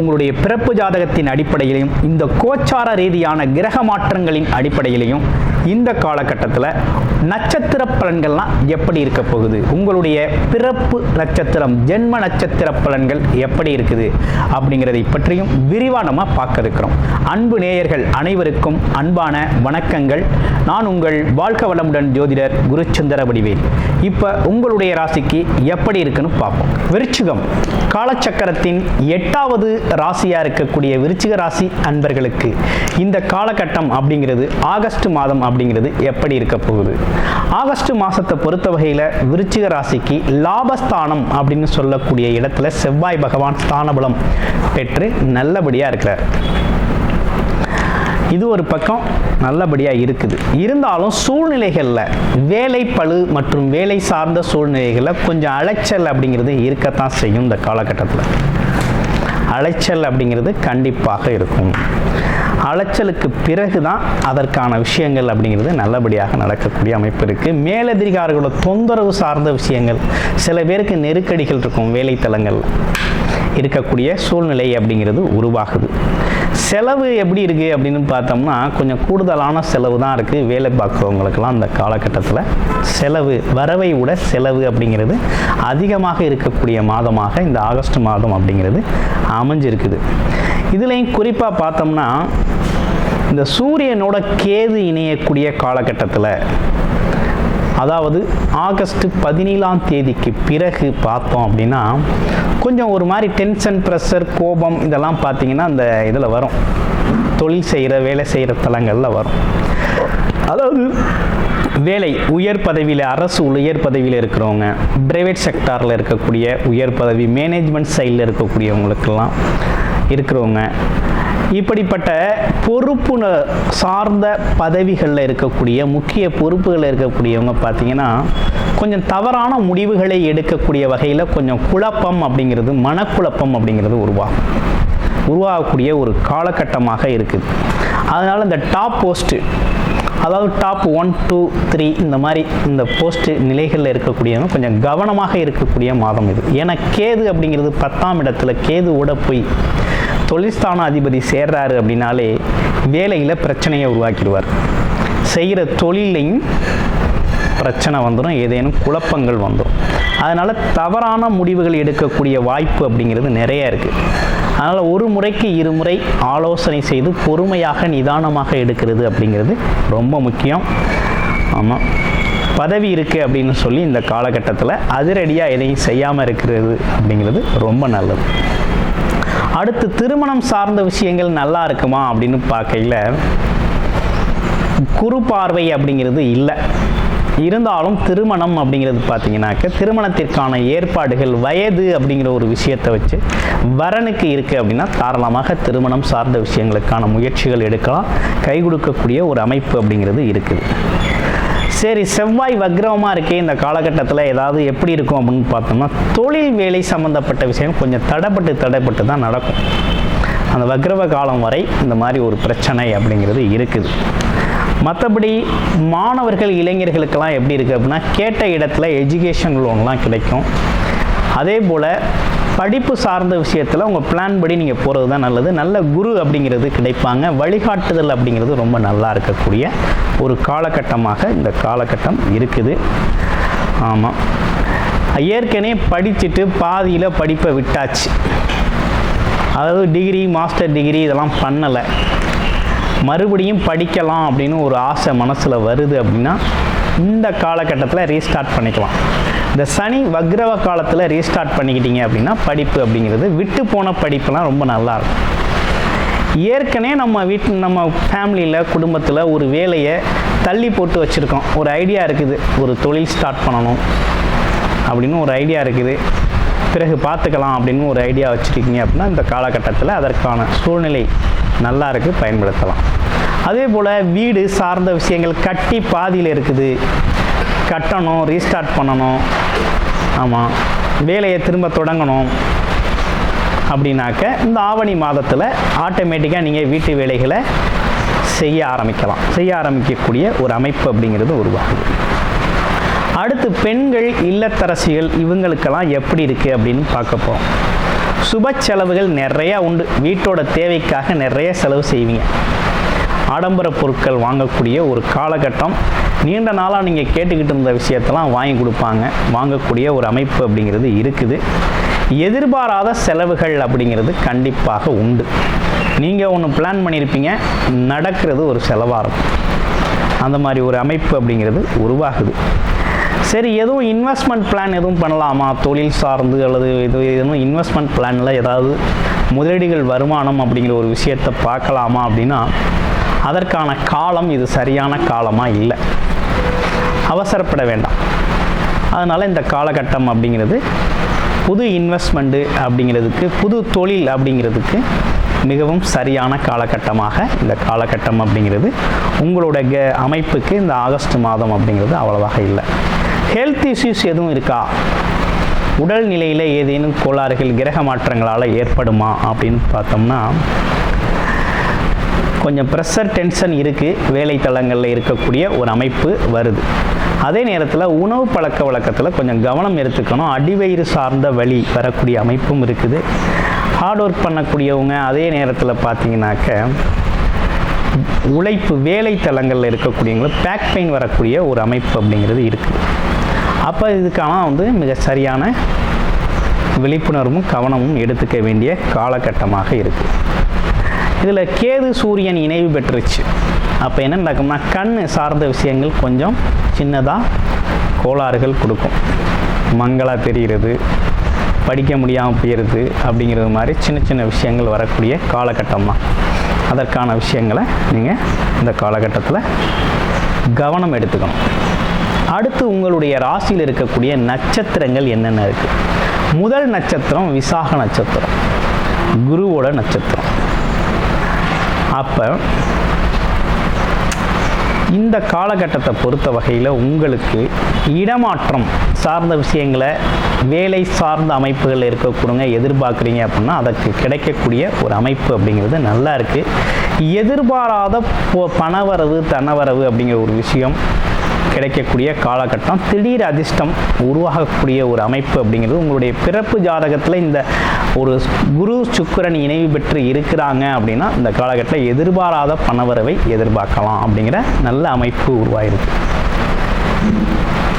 உங்களுடைய பிறப்பு ஜாதகத்தின் அடிப்படையிலையும் இந்த கோச்சார ரீதியான கிரக மாற்றங்களின் அடிப்படையிலையும் இந்த காலகட்டத்தில் நட்சத்திர பலன்கள்லாம் எப்படி இருக்க போகுது? உங்களுடைய பிறப்பு நட்சத்திரம் ஜென்ம நட்சத்திர பலன்கள் எப்படி இருக்குது அப்படிங்கிறதை பற்றியும் விரிவாக நம்ம பார்க்க இருக்கிறோம். அன்பு நேயர்கள் அனைவருக்கும் அன்பான வணக்கங்கள். நான் உங்கள் வாழ்க்கை வளமுடன் ஜோதிடர் குருச்சந்திர வடிவேல். இப்போ உங்களுடைய ராசிக்கு எப்படி இருக்குன்னு பார்ப்போம். விருச்சிகம் காலச்சக்கரத்தின் எட்டாவது ராசியாக இருக்கக்கூடிய விருச்சிக ராசி அன்பர்களுக்கு இந்த காலகட்டம் அப்படிங்கிறது ஆகஸ்ட் மாதம் அப்படிங்கிறது எப்படி இருக்க போகுது? ஆகஸ்ட் மாதத்தை பொறுத்த வகையில் விருச்சிக ராசிக்கு லாபஸ்தானம் அப்படின்னு சொல்லக்கூடிய இடத்துல செவ்வாய் பகவான் ஸ்தானபலம் பெற்று நல்லபடியாக இருக்கிறார். இது ஒரு பக்கம் நல்லபடியாக இருக்குது. இருந்தாலும் சூழ்நிலைகளில் வேலை பளு மற்றும் வேலை சார்ந்த சூழ்நிலைகளில் கொஞ்சம் அலைச்சல் அப்படிங்கிறது இருக்கத்தான் செய்யும் இந்த காலகட்டத்தில். அலைச்சல் அப்படிங்கிறது கண்டிப்பாக இருக்கும். அலைச்சலுக்கு பிறகு தான் அதற்கான விஷயங்கள் அப்படிங்கிறது நல்லபடியாக நடக்கக்கூடிய அமைப்பு இருக்குது மேலதிகாரிகளோட தொந்தரவு சார்ந்த விஷயங்கள் சில பேருக்கு நெருக்கடிகள் இருக்கும் வேலைத்தலங்கள் இருக்கக்கூடிய சூழ்நிலை அப்படிங்கிறது உருவாகுது. செலவு எப்படி இருக்குது அப்படின்னு பார்த்தோம்னா கொஞ்சம் கூடுதலான செலவு தான் இருக்குது வேலை பார்க்குறவங்களுக்கெல்லாம் அந்த காலகட்டத்தில் செலவு வரவை விட செலவு அப்படிங்கிறது அதிகமாக இருக்கக்கூடிய மாதமாக இந்த ஆகஸ்ட் மாதம் அப்படிங்கிறது அமைஞ்சிருக்குது. இதுலேயும் குறிப்பாக பார்த்தோம்னா இந்த சூரியனோட கேது இணையக்கூடிய காலகட்டத்தில் அதாவது ஆகஸ்ட் பதினேழாம் தேதிக்கு பிறகு பார்த்தோம் அப்படின்னா கொஞ்சம் ஒரு மாதிரி டென்ஷன் ப்ரெஷர் கோபம் இதெல்லாம் பார்த்தீங்கன்னா அந்த இதில் வரும். தொழில் செய்கிற வேலை செய்கிற தலங்களில் வரும். அதாவது வேலை உயர் பதவியில் அரசு உயர் பதவியில் இருக்கிறவங்க பிரைவேட் செக்டாரில் இருக்கக்கூடிய உயர் பதவி மேனேஜ்மெண்ட் சைடில் இருக்கக்கூடியவங்களுக்கெல்லாம் இருக்கிறவங்க இப்படிப்பட்ட பொறுப்பு சார்ந்த பதவிகளில் இருக்கக்கூடிய முக்கிய பொறுப்புகளில் இருக்கக்கூடியவங்க பார்த்தீங்கன்னா கொஞ்சம் தவறான முடிவுகளை எடுக்கக்கூடிய வகையில் கொஞ்சம் குழப்பம் அப்படிங்கிறது மனக்குழப்பம் அப்படிங்கிறது உருவாகும். உருவாகக்கூடிய ஒரு காலகட்டமாக இருக்குது. அதனால் இந்த டாப் போஸ்ட்டு அதாவது டாப் ஒன் டூ த்ரீ இந்த மாதிரி இந்த போஸ்ட் நிலைகளில் இருக்கக்கூடியவங்க கொஞ்சம் கவனமாக இருக்கக்கூடிய மாதம் இது. ஏன்னா கேது அப்படிங்கிறது பத்தாம் இடத்துல கேதுவோட போய். தொழில்ஸ்தான அதிபதி சேர்றாரு அப்படின்னாலே வேலையில் பிரச்சனையை உருவாக்கிடுவார். செய்கிற தொழிலையும் பிரச்சனை வந்துடும் ஏதேனும் குழப்பங்கள் வந்துடும் அதனால் தவறான முடிவுகள் எடுக்கக்கூடிய வாய்ப்பு அப்படிங்கிறது நிறைய இருக்குது அதனால் ஒரு முறைக்கு இருமுறை ஆலோசனை செய்து பொறுமையாக நிதானமாக எடுக்கிறது அப்படிங்கிறது ரொம்ப முக்கியம். ஆமாம் பதவி இருக்குது அப்படின்னு சொல்லி இந்த காலகட்டத்தில் அதிரடியாக எதையும் செய்யாமல் இருக்கிறது அப்படிங்கிறது ரொம்ப நல்லது. அடுத்து திருமணம் சார்ந்த விஷயங்கள் நல்லா இருக்குமா அப்படின்னு பார்க்கையில் குறு பார்வை அப்படிங்கிறது இல்லை. இருந்தாலும் திருமணம் அப்படிங்கிறது பார்த்தீங்கன்னாக்க திருமணத்திற்கான ஏற்பாடுகள் வயது அப்படிங்கிற ஒரு விஷயத்தை வச்சு வரனுக்கு இருக்குது அப்படின்னா தாராளமாக திருமணம் சார்ந்த விஷயங்களுக்கான முயற்சிகள் எடுக்கலாம். கை கொடுக்கக்கூடிய ஒரு அமைப்பு அப்படிங்கிறது இருக்குது. சரி செவ்வாய் வக்ரமாக இருக்கே இந்த காலகட்டத்தில் ஏதாவது எப்படி இருக்கும் அப்படின்னு பார்த்தோம்னா தொழில் வேலை சம்மந்தப்பட்ட விஷயம் கொஞ்சம் தடைப்பட்டு தடைப்பட்டு தான் நடக்கும். அந்த வக்ரவ காலம் வரை இந்த மாதிரி ஒரு பிரச்சனை அப்படிங்கிறது இருக்குது. மற்றபடி மாணவர்கள் இளைஞர்களுக்கெல்லாம் எப்படி இருக்குது அப்படின்னா கேட்ட இடத்துல எஜுகேஷன் லோன்லாம் கிடைக்கும். அதே போல் படிப்பு சார்ந்த விஷயத்தில் உங்கள் பிளான் படி நீங்கள் போகிறது தான் நல்லது. நல்ல குரு அப்படிங்கிறது கிடைப்பாங்க. வழிகாட்டுதல் அப்படிங்கிறது ரொம்ப நல்லா இருக்கக்கூடிய ஒரு காலகட்டமாக இந்த காலகட்டம் இருக்குது. ஆமாம் ஏற்கனவே படிச்சுட்டு பாதியில் படிப்பை விட்டாச்சு. அதாவது டிகிரி மாஸ்டர் டிகிரி இதெல்லாம் பண்ணலை. மறுபடியும் படிக்கலாம் அப்படின்னு ஒரு ஆசை மனசில் வருது அப்படின்னா இந்த காலகட்டத்தில் ரீஸ்டார்ட் பண்ணிக்கலாம். இந்த சனி வக்ரவ காலத்தில் ரீஸ்டார்ட் பண்ணிக்கிட்டீங்க அப்படின்னா படிப்பு அப்படிங்கிறது விட்டு போன படிப்புலாம் ரொம்ப நல்லா இருக்கும். ஏற்கனவே நம்ம வீட்டு நம்ம ஃபேமிலியில் குடும்பத்தில் ஒரு வேலையை தள்ளி போட்டு வச்சுருக்கோம். ஒரு ஐடியா இருக்குது. ஒரு தொழில் ஸ்டார்ட் பண்ணணும் அப்படின்னு ஒரு ஐடியா இருக்குது. பிறகு பார்த்துக்கலாம் அப்படின்னு ஒரு ஐடியா வச்சுருக்கீங்க அப்படின்னா இந்த காலகட்டத்தில் அதற்கான சூழ்நிலை நல்லா இருக்குது பயன்படுத்தலாம். அதே போல் வீடு சார்ந்த விஷயங்கள் கட்டி பாதியில் இருக்குது. கட்டணும் ரீஸ்டார்ட் பண்ணணும். ஆமாம் வேலையை திரும்ப தொடங்கணும். அப்படின்னாக்க இந்த ஆவணி மாதத்தில் ஆட்டோமேட்டிக்காக நீங்கள் வீட்டு வேலைகளை செய்ய ஆரம்பிக்கலாம். செய்ய ஆரம்பிக்கக்கூடிய ஒரு அமைப்பு அப்படிங்கிறது உருவாகுது. அடுத்து பெண்கள் இல்லத்தரசிகள் இவங்களுக்கெல்லாம் எப்படி இருக்குது அப்படின்னு பார்க்க போகிறோம் சுப செலவுகள் நிறையா உண்டு. வீட்டோட தேவைக்காக நிறைய செலவு செய்வீங்க. ஆடம்பர பொருட்கள் வாங்கக்கூடிய ஒரு காலகட்டம். நீண்ட நாளாக நீங்கள் கேட்டுக்கிட்டு இருந்த விஷயத்தெல்லாம் வாங்கி கொடுப்பாங்க. வாங்கக்கூடிய ஒரு அமைப்பு அப்படிங்கிறது இருக்குது. எதிர்பாராத செலவுகள் அப்படிங்கிறது கண்டிப்பாக உண்டு. நீங்கள் ஒன்று பிளான் பண்ணியிருப்பீங்க நடக்கிறது ஒரு செலவாக இருக்கும். அந்த மாதிரி ஒரு அமைப்பு அப்படிங்கிறது உருவாகுது. சரி எதுவும் இன்வெஸ்ட்மெண்ட் பிளான் எதுவும் பண்ணலாமா? தொழில் சார்ந்து அல்லது இது எதுவும் இன்வெஸ்ட்மெண்ட் பிளானில் ஏதாவது முதலீடுகள் வருமானம் அப்படிங்கிற ஒரு விஷயத்தை பார்க்கலாமா அப்படின்னா அதற்கான காலம் இது சரியான காலமாக இல்லை. அவசரப்பட வேண்டாம். அதனால் இந்த காலகட்டம் அப்படிங்கிறது புது இன்வெஸ்ட்மெண்ட்டு அப்படிங்கிறதுக்கு புது தொழில் அப்படிங்கிறதுக்கு மிகவும் சரியான காலகட்டமாக இந்த காலகட்டம் அப்படிங்கிறது உங்களோட க அமைப்புக்கு இந்த ஆகஸ்ட் மாதம் அப்படிங்கிறது அவ்வளவாக இல்லை. ஹெல்த் இஷ்யூஸ் எதுவும் இருக்கா? உடல் நிலையில் ஏதேனும் கோளாறுகள் கிரக மாற்றங்களால் ஏற்படுமா அப்படின்னு பார்த்தோம்னா கொஞ்சம் ப்ரெஷர் டென்ஷன் இருக்குது வேலைத்தளங்களில் இருக்கக்கூடிய ஒரு அமைப்பு வருது. அதே நேரத்தில் உணவு பழக்க வழக்கத்தில் கொஞ்சம் கவனம் எடுத்துக்கணும். அடிவயிறு சார்ந்த வழி வரக்கூடிய அமைப்பும் இருக்குது. ஹார்ட் ஒர்க் பண்ணக்கூடியவங்க அதே நேரத்தில் பார்த்தீங்கன்னாக்க உழைப்பு வேலை தளங்களில் இருக்கக்கூடியவங்களுக்கு பேக் பெயின் வரக்கூடிய ஒரு அமைப்பு அப்படிங்கிறது இருக்குது அப்போ இதுக்கான வந்து மிக சரியான விழிப்புணர்வும் கவனமும் எடுத்துக்க வேண்டிய காலகட்டமாக இருக்குது இதில் கேது சூரியன் இணைவு பெற்றுச்சு அப்போ என்ன நடக்கும்னா கண் சார்ந்த விஷயங்கள் கொஞ்சம் சின்னதாக கோளாறுகள் கொடுக்கும். மங்களாக தெரிகிறது படிக்க முடியாமல் போயிடுது அப்படிங்கிறது மாதிரி சின்ன சின்ன விஷயங்கள் வரக்கூடிய காலகட்டம் தான் அதற்கான விஷயங்களை நீங்கள் இந்த காலகட்டத்தில் கவனம் எடுத்துக்கணும். அடுத்து உங்களுடைய ராசியில் இருக்கக்கூடிய நட்சத்திரங்கள் என்னென்ன இருக்குது முதல் நட்சத்திரம் விசாக நட்சத்திரம். குருவோட நட்சத்திரம். அப்போ இந்த காலகட்டத்தை பொறுத்த வகையில் உங்களுக்கு இடமாற்றம் சார்ந்த விஷயங்களை வேலை சார்ந்த அமைப்புகள் இருக்கக்கூடுங்க எதிர்பார்க்குறீங்க அப்படின்னா அதற்கு கிடைக்கக்கூடிய ஒரு அமைப்பு அப்படிங்கிறது நல்லா இருக்குது எதிர்பாராத பணவரவு தனவரவு அப்படிங்கிற ஒரு விஷயம் கிடைக்கக்கூடிய காலகட்டம். திடீர் அதிர்ஷ்டம் உருவாகக்கூடிய ஒரு அமைப்பு அப்படிங்கிறது உங்களுடைய பிறப்பு ஜாதகத்தில் இந்த ஒரு குரு சுக்கரன் இணைவு பெற்று இருக்கிறாங்க அப்படின்னா இந்த காலகட்டத்தில் எதிர்பாராத பணவரவை எதிர்பார்க்கலாம் அப்படிங்கிற நல்ல அமைப்பு உருவாயிருக்கு.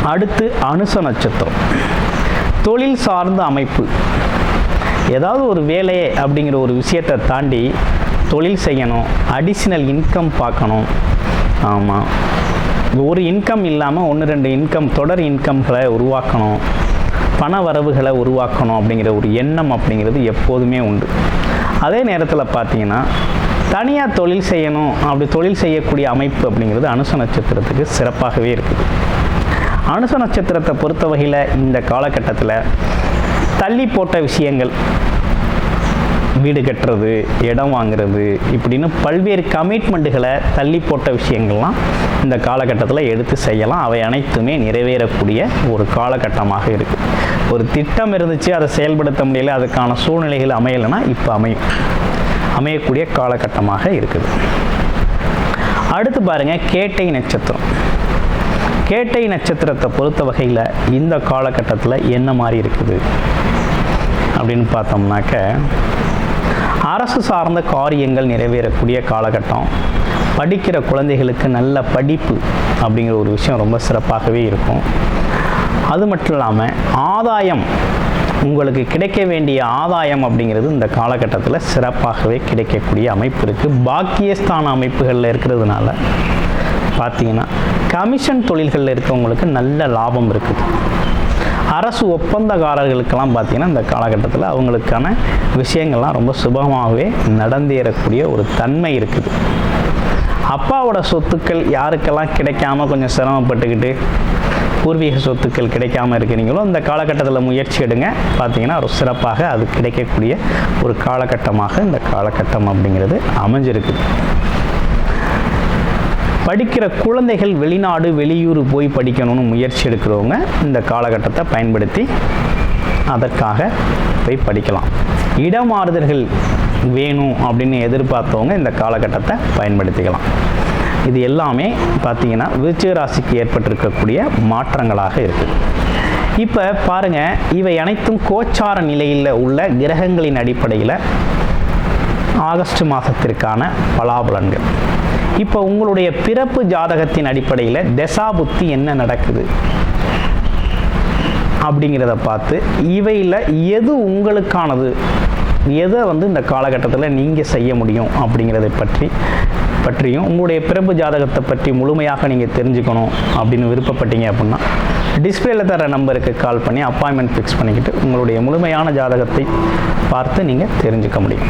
அடுத்து அனுச நட்சத்திரம். தொழில் சார்ந்த அமைப்பு. ஏதாவது ஒரு வேலையை அப்படிங்கிற ஒரு விஷயத்தை தாண்டி தொழில் செய்யணும் அடிஷ்னல் இன்கம் பார்க்கணும். ஆமாம் ஒரு இன்கம் இல்லாமல் ஒன்று ரெண்டு இன்கம் தொடர் இன்கம்களை உருவாக்கணும். பண வரவுகளை உருவாக்கணும் அப்படிங்கிற ஒரு எண்ணம் அப்படிங்கிறது எப்போதுமே உண்டு. அதே நேரத்தில் பார்த்தீங்கன்னா தனியாக தொழில் செய்யணும் அப்படி தொழில் செய்யக்கூடிய அமைப்பு அப்படிங்கிறது அனுச நட்சத்திரத்துக்கு சிறப்பாகவே இருக்குது அனுச நட்சத்திரத்தை பொறுத்த வகையில் இந்த காலகட்டத்தில் தள்ளி போட்ட விஷயங்கள் வீடு கட்டுறது இடம் வாங்குறது இப்படின்னு பல்வேறு கமிட்மெண்ட்டுகளை தள்ளி போட்ட விஷயங்கள்லாம் இந்த காலகட்டத்தில் எடுத்து செய்யலாம். அவை அனைத்துமே நிறைவேறக்கூடிய ஒரு காலகட்டமாக இருக்குது ஒரு திட்டம் இருந்துச்சு அதை செயல்படுத்த முடியல அதுக்கான சூழ்நிலைகள் அமையலைன்னா இப்போ அமையும். அமையக்கூடிய காலகட்டமாக இருக்குது. அடுத்து பாருங்கள் கேட்டை நட்சத்திரம். கேட்டை நட்சத்திரத்தை பொறுத்த வகையில் இந்த காலகட்டத்தில் என்ன மாதிரி இருக்குது? அப்படின்னு பார்த்தோம்னாக்க அரசு சார்ந்த காரியங்கள் நிறைவேறக்கூடிய காலகட்டம். படிக்கிற குழந்தைகளுக்கு நல்ல படிப்பு அப்படிங்கிற ஒரு விஷயம் ரொம்ப சிறப்பாகவே இருக்கும். அது மட்டும் இல்லாமல் ஆதாயம் உங்களுக்கு கிடைக்க வேண்டிய ஆதாயம் அப்படிங்கிறது இந்த காலகட்டத்தில் சிறப்பாகவே கிடைக்கக்கூடிய அமைப்பு இருக்குது பாக்கியஸ்தான அமைப்புகளில் இருக்கிறதுனால பார்த்தீங்கன்னா கமிஷன் தொழில்களில் இருக்கவங்களுக்கு நல்ல லாபம் இருக்குது. அரசு ஒப்பந்தக்காரர்களுக்கெல்லாம் பார்த்தீங்கன்னா இந்த காலகட்டத்தில் அவங்களுக்கான விஷயங்கள்லாம் ரொம்ப சுபமாகவே நடந்தேறக்கூடிய ஒரு தன்மை இருக்குது. அப்பாவோட சொத்துக்கள் யாருக்கெல்லாம் கிடைக்காம கொஞ்சம் சிரமப்பட்டுக்கிட்டு பூர்வீக சொத்துக்கள் கிடைக்காம இருக்கிறீங்களோ இந்த காலகட்டத்தில் முயற்சி எடுங்க. பார்த்தீங்கன்னா ஒரு சிறப்பாக அது கிடைக்கக்கூடிய ஒரு காலகட்டமாக இந்த காலகட்டம் அப்படிங்கிறது அமைஞ்சிருக்குது படிக்கிற குழந்தைகள் வெளிநாடு வெளியூர் போய் படிக்கணும்னு முயற்சி எடுக்கிறவங்க இந்த காலகட்டத்தை பயன்படுத்தி அதற்காக போய் படிக்கலாம். இடமாறுதல்கள் வேணும் அப்படின்னு எதிர்பார்த்தவங்க இந்த காலகட்டத்தை பயன்படுத்திக்கலாம். இது எல்லாமே பார்த்தீங்கன்னா விருச்சிக ராசிக்கு ஏற்பட்டிருக்கக்கூடிய மாற்றங்களாக இருக்குது இப்போ பாருங்க இவை அனைத்தும் கோச்சார நிலையில் உள்ள கிரகங்களின் அடிப்படையில் ஆகஸ்ட் மாதத்திற்கான பலாபலன்கள். இப்போ உங்களுடைய பிறப்பு ஜாதகத்தின் அடிப்படையில் தசாபுத்தி என்ன நடக்குது? அப்படிங்கிறத பார்த்து இவையில் எது உங்களுக்கானது? எதை வந்து இந்த காலகட்டத்தில் நீங்கள் செய்ய முடியும் அப்படிங்கிறதை பற்றி பற்றியும் உங்களுடைய பிறப்பு ஜாதகத்தை பற்றி முழுமையாக நீங்கள் தெரிஞ்சுக்கணும் அப்படின்னு விருப்பப்பட்டீங்க அப்படின்னா டிஸ்பிளேல தர நம்பருக்கு கால் பண்ணி அப்பாயின்மெண்ட் ஃபிக்ஸ் பண்ணிக்கிட்டு உங்களுடைய முழுமையான ஜாதகத்தை பார்த்து நீங்கள் தெரிஞ்சுக்க முடியும்.